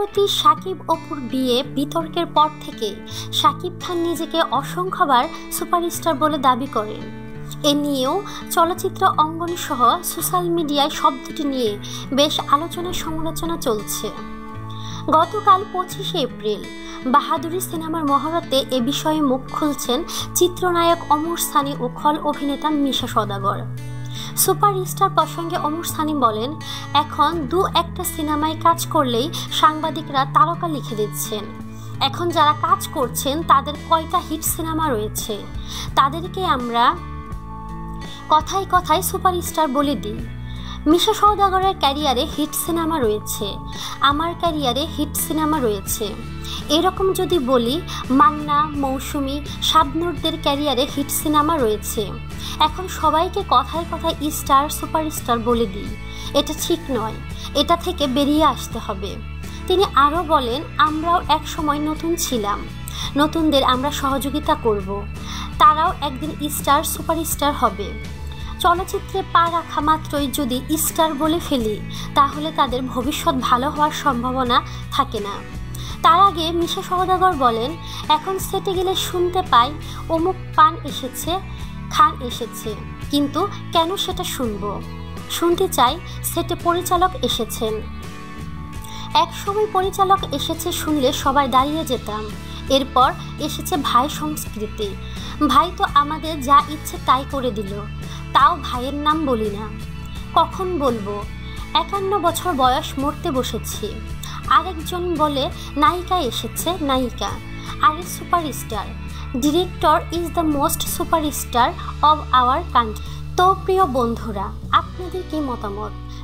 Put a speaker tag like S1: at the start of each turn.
S1: সম্প্রতি সাকিব অপুর বিয়ে বিতর্কের পর থেকে সাকিব খান নিজেকে অসংখ্যবার সুপারস্টার বলে দাবি করেন। এ নিয়েও চলচ্চিত্র অঙ্গন সহ সোশ্যাল মিডিয়ায় শব্দটি নিয়ে বেশ আলোচনা সমালোচনা চলছে। গতকাল পঁচিশে এপ্রিল বাহাদুরি সিনেমার মহরতে এ বিষয়ে মুখ খুলছেন চিত্রনায়ক অমর সানি ও খল অভিনেতা মিশা সদাগর। সুপারস্টার প্রসঙ্গে অমর সানি বলেন, এখন দু একটা সিনেমায় কাজ করলেই সাংবাদিকরা তারকা লিখে দিচ্ছেন। এখন যারা কাজ করছেন, তাদের কয়টা হিট সিনেমা রয়েছে? তাদেরকে আমরা কথায় কথায় সুপারস্টার বলে দিই। মিশা সৌদাগরের ক্যারিয়ারে হিট সিনেমা রয়েছে। আমার ক্যারিয়ারে হিট সিনেমা রয়েছে। এরকম যদি বলি, মান্না, মৌসুমি, শাবনুরদের ক্যারিয়ারে হিট সিনেমা রয়েছে। এখন সবাইকে কথায় কথায় স্টার, সুপারস্টার বলে দিই। এটা ঠিক নয়, এটা থেকে বেরিয়ে আসতে হবে। তিনি আরও বলেন, আমরাও এক সময় নতুন ছিলাম। নতুনদের আমরা সহযোগিতা করব। তারাও একদিন স্টার, সুপারস্টার হবে। চলচ্চিত্রে পা রাখা মাত্রই যদি স্টার বলে ফেলি, তাহলে তাদের ভবিষ্যৎ ভালো হওয়ার সম্ভাবনা থাকে না। তার আগে মিশা সহদাগর বলেন, এখন সেটে গেলে শুনতে পাই অমুক পান এসেছে, খান এসেছে, কিন্তু কেন সেটা শুনব? শুনতে চাই সেটে পরিচালক এসেছেন। এক সময় পরিচালক এসেছে শুনলে সবাই দাঁড়িয়ে যেতাম। এরপর এসেছে ভাই সংস্কৃতি। ভাই তো আমাদের যা ইচ্ছে তাই করে দিল। তাও ভাইয়ের নাম বলি না। কখন বলব? একান্ন বছর বয়স মরতে বসেছি। আরেকজন বলে, নায়িকা এসেছে, নায়িকা। আরে superstar. Director is the most superstar of our country. তো প্রিয় বন্ধুরা, আপনাদের কি মতামত?